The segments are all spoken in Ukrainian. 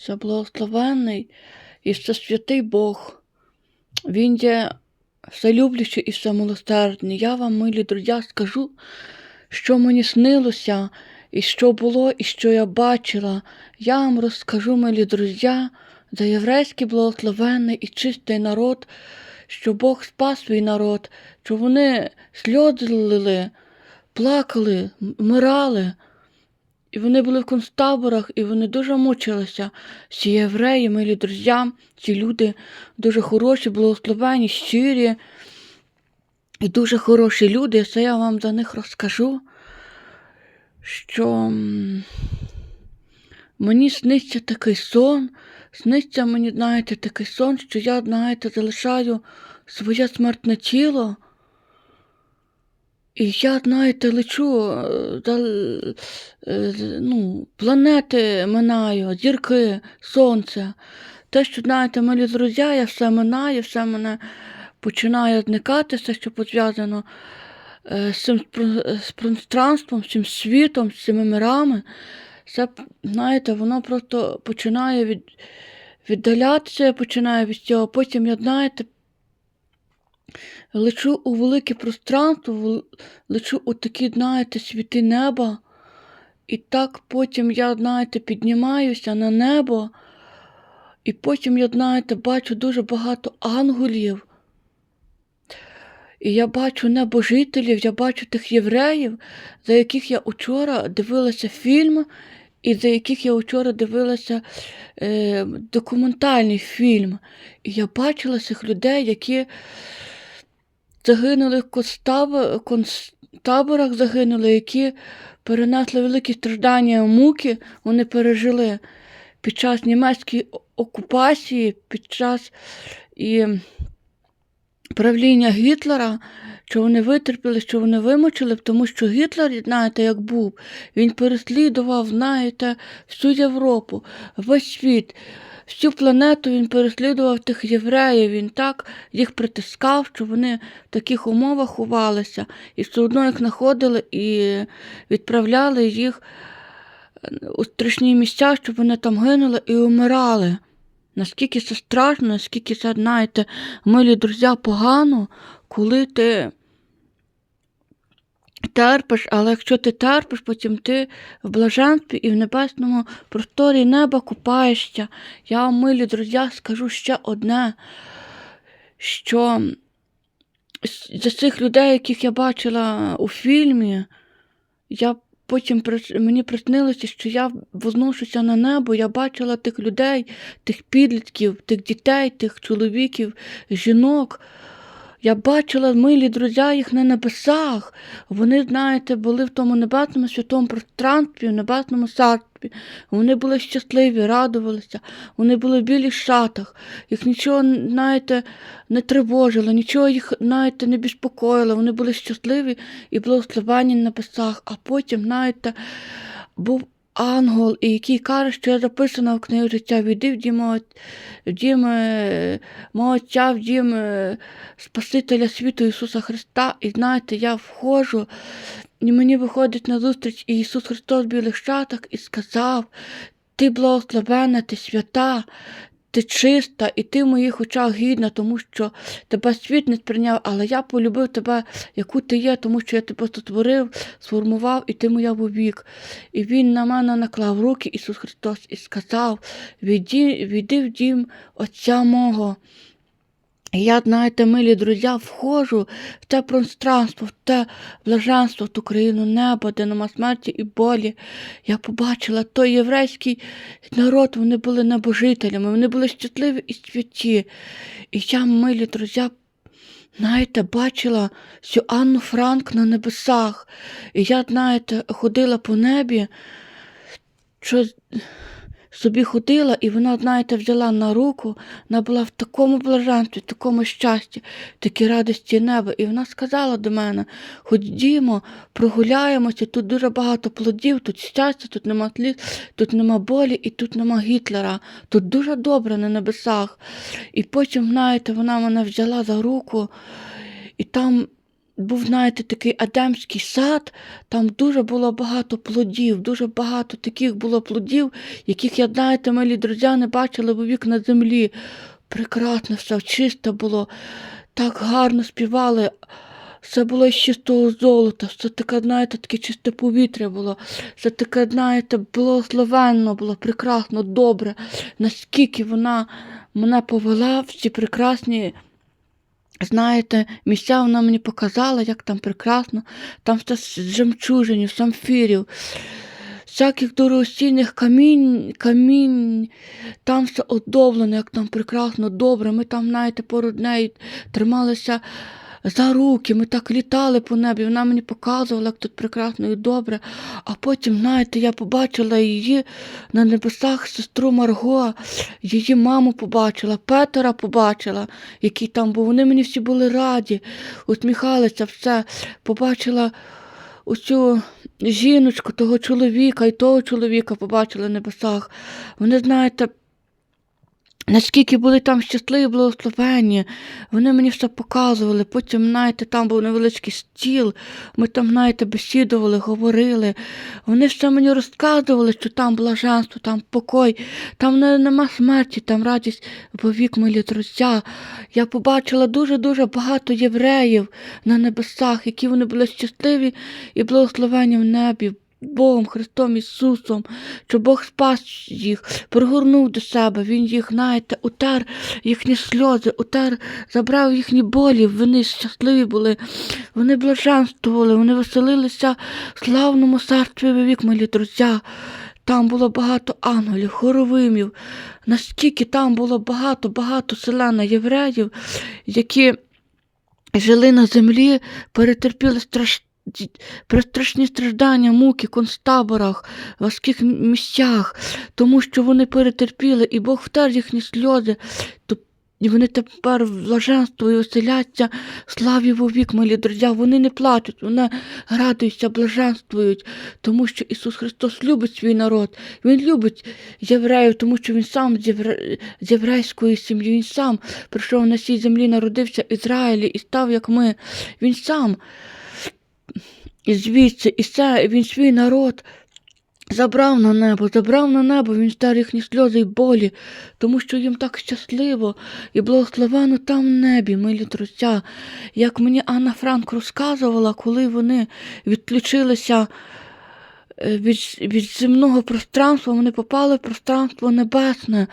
це благословенний і всесвятий Бог. Він є вселюблячий і всемилосердний. Я вам, милі друзі, скажу, що мені снилося, і що було, і що я бачила. Я вам розкажу, милі друзі, за єврейський благословенний і чистий народ, що Бог спас свій народ, що вони сльози лили, плакали, вмирали. І вони були в концтаборах, і вони дуже мучилися. Ці євреї, милі друзі, ці люди дуже хороші, благословені, щирі і дуже хороші люди. Це я вам за них розкажу, що мені сниться такий сон, сниться мені, знаєте, такий сон, що я, знаєте, залишаю своє смертне тіло. І я, знаєте, лечу, е, за, е, ну, планети минаю, зірки, сонце. Те, що, знаєте, милі друзі, я все минаю, все мене починає зникати, все, що пов'язано е, з цим пространством, з цим світом, з цими мирами. Це, знаєте, воно просто починає від, віддалятися, я починаю від цього. Потім я, знаєте, лечу у велике пространство, лечу у такі, знаєте, світи неба. І так потім я, знаєте, піднімаюся на небо, і потім я, знаєте, бачу дуже багато ангелів. І я бачу небожителів, я бачу тих євреїв, за яких я учора дивилася фільм, і за яких я вчора дивилася е, документальний фільм. І я бачила цих людей, які загинули в концтаб- концтаборах, загинули, які перенесли великі страждання, муки, вони пережили під час німецької окупації, під час і правління Гітлера, що вони витерпіли, що вони вимучили, тому що Гітлер, знаєте, як був, він переслідував, знаєте, всю Європу, весь світ. Всю планету він переслідував тих євреїв, він так їх притискав, що вони в таких умовах ховалися, і все одно їх знаходили і відправляли їх у страшні місця, щоб вони там гинули і умирали. Наскільки це страшно, наскільки це, знаєте, милі друзі, погано, коли ти терпиш, але якщо ти терпиш, потім ти в блаженстві і в небесному просторі неба купаєшся. Я милі друзі, скажу ще одне, що за цих людей, яких я бачила у фільмі, я потім мені приснилося, що я возношуся на небо, я бачила тих людей, тих підлітків, тих дітей, тих чоловіків, жінок. Я бачила, милі друзі, їх на небесах. Вони, знаєте, були в тому небесному святому пространстві, в небесному царстві. Вони були щасливі, радувалися, вони були в білих шатах. Їх нічого, знаєте, не тривожило, нічого їх, знаєте, не безпокоїло. Вони були щасливі і благословені на небесах. А потім, знаєте, був ангел, і який каже, що я записана в книгу життя, війди в дім, в в дім Спасителя світу Ісуса Христа. І знаєте, я входжу, і мені виходить на зустріч Ісус Христос в білих шатах і сказав: Ти благословена, ти свята, ти чиста, і ти в моїх очах гідна, тому що тебе світ не сприйняв, але я полюбив тебе, яку ти є, тому що я тебе створив, сформував, і ти моя вовік. І він на мене наклав руки, Ісус Христос, і сказав: Війди в дім Отця мого. Я, знаєте, милі друзі, входжу в те пространство, в те блаженство, в ту країну неба, де нема смерті і болі. Я побачила той єврейський народ, вони були небожителями, вони були щасливі і святі. І я, милі друзі, знаєте, бачила цю Анну Франк на небесах. І я, знаєте, ходила по небі, що собі ходила, і вона, знаєте, взяла на руку, вона була в такому блаженстві, в такому щасті, такій радості неба. І вона сказала до мене: ходімо, прогуляємося, тут дуже багато плодів, тут щастя, тут нема сліз, тут нема болі і тут нема Гітлера. Тут дуже добре на небесах. І потім, знаєте, вона мене взяла за руку, і там був, знаєте, такий Едемський сад, там дуже було багато плодів, дуже багато таких було плодів, яких, я знаєте, малі друзі, не бачили вовік на землі. Прекрасно все, чисто було, так гарно співали. Все було з чистого золота, все таке, знаєте, таке чисте повітря було, все таке, знаєте, благословенно було, прекрасно, добре. Наскільки вона мене повела в ці прекрасні, знаєте, місця вона мені показала, як там прекрасно, там все з жемчужинів, самфірів, всяких дорогоцінних камінь, камінь, там все оздоблено, як там прекрасно, добре. Ми там, знаєте, поруч неї трималися за руки, ми так літали по небі, вона мені показувала, як тут прекрасно і добре. А потім, знаєте, я побачила її на небесах, сестру Марго, її маму побачила, Петера побачила, який там був. Вони мені всі були раді, усміхалися, все. Побачила оцю жіночку, того чоловіка і того чоловіка побачила на небесах. Вони, знаєте, Наскільки були там щасливі, благословенні, вони мені все показували. Потім, знаєте, там був невеличкий стіл, ми там, знаєте, бесідували, говорили. Вони все мені розказували, що там блаженство, там покой, там нема смерті, там радість вовік милі друзі. Я побачила дуже-дуже багато євреїв на небесах, які вони були щасливі і благословені в небі. Богом Христом Ісусом, що Бог спас їх, пригорнув до себе, Він їх, знаєте, утер їхні сльози, утер, забрав їхні болі, вони щасливі були, вони блаженствували, вони веселилися в славному царстві вік, мої друзі. Там було багато ангелів, хоровимів, наскільки там було багато-багато селена євреїв, які жили на землі, перетерпіли страшні про страшні страждання, муки, концтаборах, важких місцях, тому що вони перетерпіли, і Бог втер їхні сльози, і вони тепер в блаженство і оселяться славі вовік, милі друзі. Вони не плачуть, вони радуються, блаженствують, тому що Ісус Христос любить свій народ. Він любить євреїв, тому що Він сам з єврейської сім'ї, Він сам прийшов на цій землі, народився в Ізраїлі і став, як ми. Він сам. І звідси, і це він свій народ забрав на небо, забрав на небо, він стар їхні сльози й болі, тому що їм так щасливо. І благословено там в небі, милі друзі. Як мені Анна Франк розказувала, коли вони відключилися е, від, від земного пространства, вони попали в пространство небесне,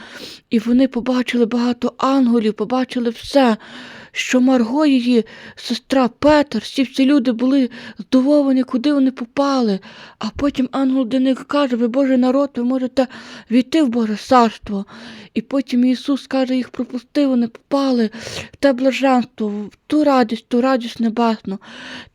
і вони побачили багато ангелів, побачили все що Марго, її сестра Петр, всі ці люди були здивовані, куди вони попали. А потім ангел до них каже, ви Божий народ, ви можете війти в Боже царство. І потім Ісус каже, їх пропусти, вони попали в те блаженство, в ту радість, ту радість небесну,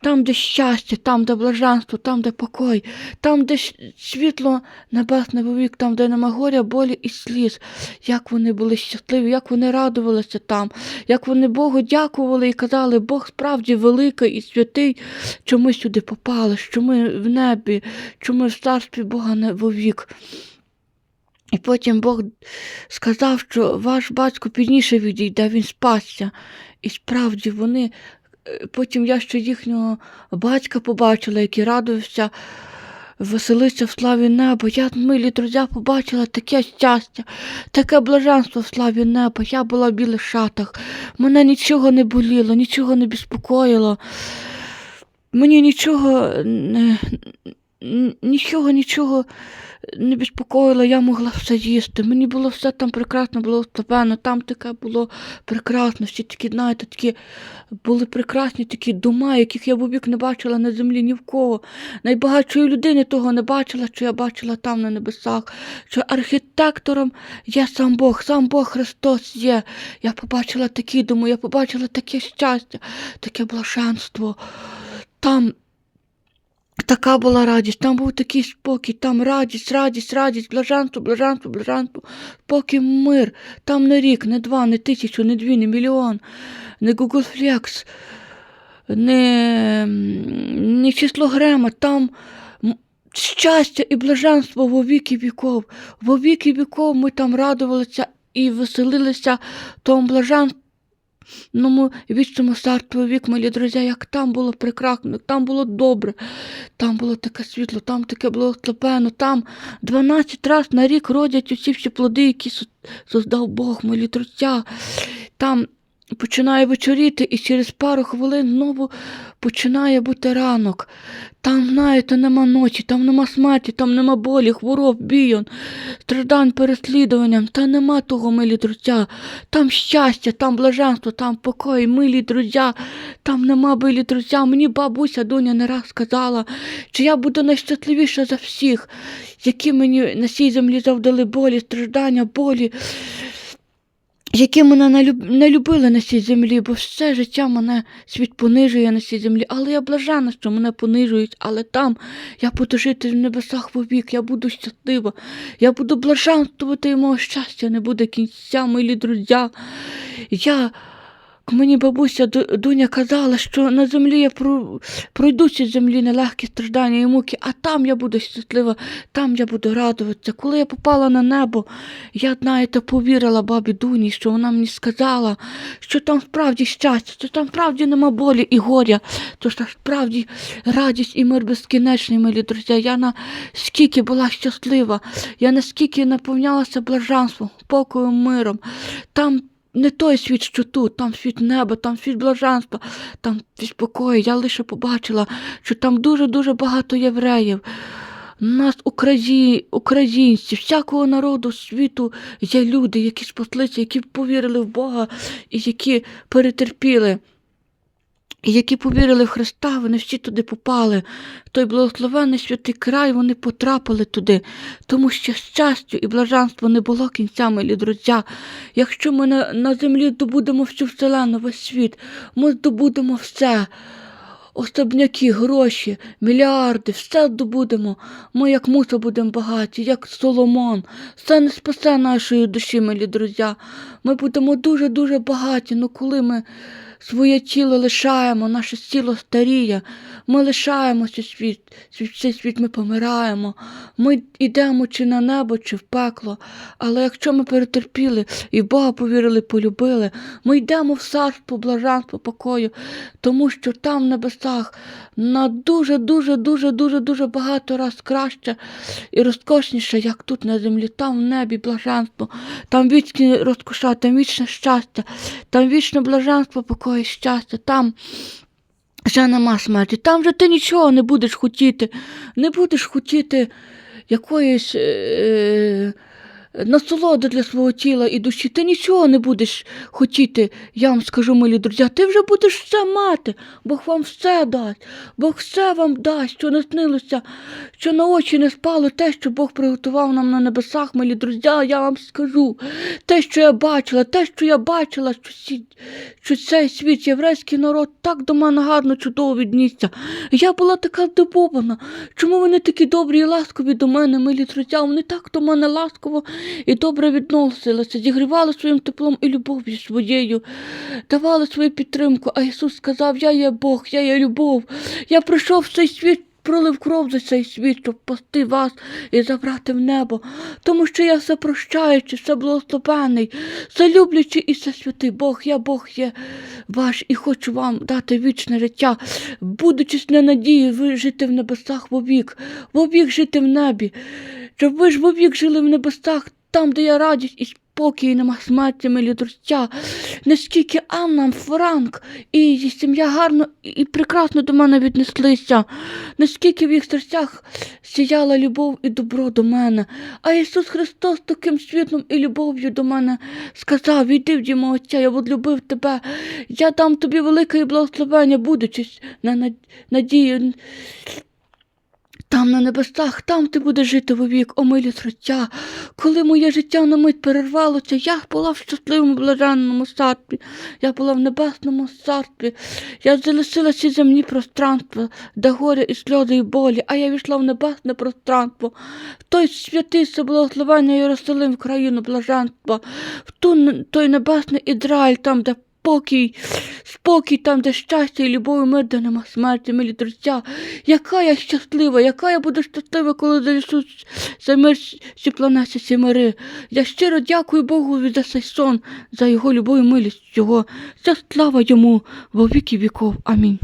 там, де щастя, там, де блаженство, там, де покой, там, де світло небесне вовік, там, де нема горя, болі і сліз. Як вони були щасливі, як вони радувалися там, як вони Богу дякували і казали, Бог справді великий і святий, що ми сюди попали, що ми в небі, що ми в царстві Бога не вовік. І потім Бог сказав, що ваш батько пізніше відійде, він спасся. І справді вони, е, потім я ще їхнього батька побачила, який радувався, веселився в славі неба. Я, милі друзі, побачила таке щастя, таке блаженство в славі неба. Я була в білих шатах. Мене нічого не боліло, нічого не безпокоїло. Мені нічого не, нічого, нічого не безпокоїло, я могла все їсти. Мені було все там прекрасно, було степенно, там таке було прекрасно, всі такі, знаєте, такі були прекрасні такі дома, яких я в обік не бачила на землі ні в кого. Найбагатшої людини того не бачила, що я бачила там на небесах, що архітектором є сам Бог, сам Бог Христос є. Я побачила такі доми, я побачила таке щастя, таке блаженство. Там Така була радість, там був такий спокій, там радість, радість, радість, блаженство, блаженство, блаженство, спокій, мир. Там не рік, не два, не тисячу, не дві, не мільйон, не Flex, не, не число Грема, там щастя і блаженство во віки віков. Во віки віков ми там радувалися і веселилися. Тому блаженству небесному вічному царстві вік, мої друзі, як там було прекрасно, там було добре, там було таке світло, там таке благословено, там 12 раз на рік родять усі всі плоди, які со- создав Бог, мої друзі. Там починає вечоріти, і через пару хвилин знову починає бути ранок. Там, знаєте, нема ночі, там нема смерті, там нема болі, хвороб, бійон, страждань переслідуванням, та нема того, милі друзі. Там щастя, там блаженство, там покой, милі друзі, там нема милі друзі. Мені бабуся Дуня не раз сказала, що я буду найщасливіша за всіх, які мені на цій землі завдали болі, страждання, болі які мене не, люб... не любили на цій землі, бо все життя мене світ понижує на цій землі. Але я блажена, що мене понижують, але там я буду жити в небесах вовік, я буду щаслива, я буду блаженствувати і мого щастя не буде кінця, милі друзі. Я Мені бабуся Дуня казала, що на землі я про- пройду ці землі нелегкі страждання і муки, а там я буду щаслива, там я буду радуватися. Коли я попала на небо, я, знаєте, повірила бабі Дуні, що вона мені сказала, що там справді щастя, що там справді нема болі і горя, то що справді радість і мир безкінечний, милі друзі. Я наскільки була щаслива, я наскільки наповнялася блаженством, покоєм, миром. Там не той світ, що тут, там світ неба, там світ блаженства, там світ спокою. Я лише побачила, що там дуже-дуже багато євреїв. Нас, украї... українці, всякого народу світу є люди, які спаслися, які повірили в Бога і які перетерпіли. І які повірили в Христа, вони всі туди попали. В той благословений святий край вони потрапили туди, тому що щастю і блаженству не було кінця, милі друзі. Якщо ми на, на землі здобудемо всю вселену, весь світ, ми здобудемо все. Особняки, гроші, мільярди, все здобудемо. Ми, як муса, будемо багаті, як Соломон. Це не спасе нашої душі, милі друзі. Ми будемо дуже-дуже багаті, ну коли ми своє тіло лишаємо, наше тіло старіє, ми лишаємо цей світ, цей- світ ми помираємо. Ми йдемо чи на небо, чи в пекло. Але якщо ми перетерпіли і в Бога повірили, полюбили, ми йдемо в царство, блаженство, покою, тому що там в небесах на дуже, дуже, дуже, дуже, дуже багато раз краще і розкошніше, як тут на землі. Там в небі блаженство, там вічні розкоша, там вічне щастя, там вічне блаженство, покою, і щастя, там. Вже нема смерті, там вже ти нічого не будеш хотіти, не будеш хотіти якоїсь е, насолоди для свого тіла і душі. Ти нічого не будеш хотіти, я вам скажу, милі друзі, ти вже будеш все мати, Бог вам все дасть, Бог все вам дасть, що не снилося, що на очі не спало, те, що Бог приготував нам на небесах, милі друзі, я вам скажу. Те, що я бачила, те, що я бачила, що, сі, що цей світ, єврейський народ так до мене гарно, чудово віднісся. Я була така здивована. Чому вони такі добрі і ласкові до мене, милі друзі? Вони так до мене ласково і добре відносилися, зігрівали своїм теплом і любов'ю своєю, давали свою підтримку. А Ісус сказав: Я є Бог, я є любов. Я прийшов в цей світ. Пролив кров за цей світ, щоб пасти вас і забрати в небо, тому що я все прощаючий, все благословений, все люблячий і все святий Бог, я Бог є ваш і хочу вам дати вічне життя, будучись на надії, ви жити в небесах вовік, вовік жити в небі, щоб ви ж вовік жили в небесах, там, де є радість і спокій, нема смерті, милі друзі. Наскільки Анна, Франк і її сім'я гарно і прекрасно до мене віднеслися, наскільки в їх серцях сіяла любов і добро до мене. А Ісус Христос таким світлом і любов'ю до мене сказав: Іди в дім Отця, я відлюбив тебе, я дам тобі велике благословення, будучи на надію. Там на небесах, там ти будеш жити вовік, о милі життя. Коли моє життя на мить перервалося, я була в щасливому блаженному царстві, я була в небесному царстві, я залишила ці земні пространства, де горя і сльози і болі, а я війшла в небесне пространство, в той святий соблагословення Єрусалим в країну блаженства, в ту, той небесний Ізраїль, там, де спокій, спокій там, де щастя і любов, і мир, де нема смерті, милі друзі. Яка я щаслива, яка я буду щаслива, коли занесуть за мир ці планети, ці мири. Я щиро дякую Богу за цей сон, за його любов і милість його. Вся слава йому во віки віков. Амінь.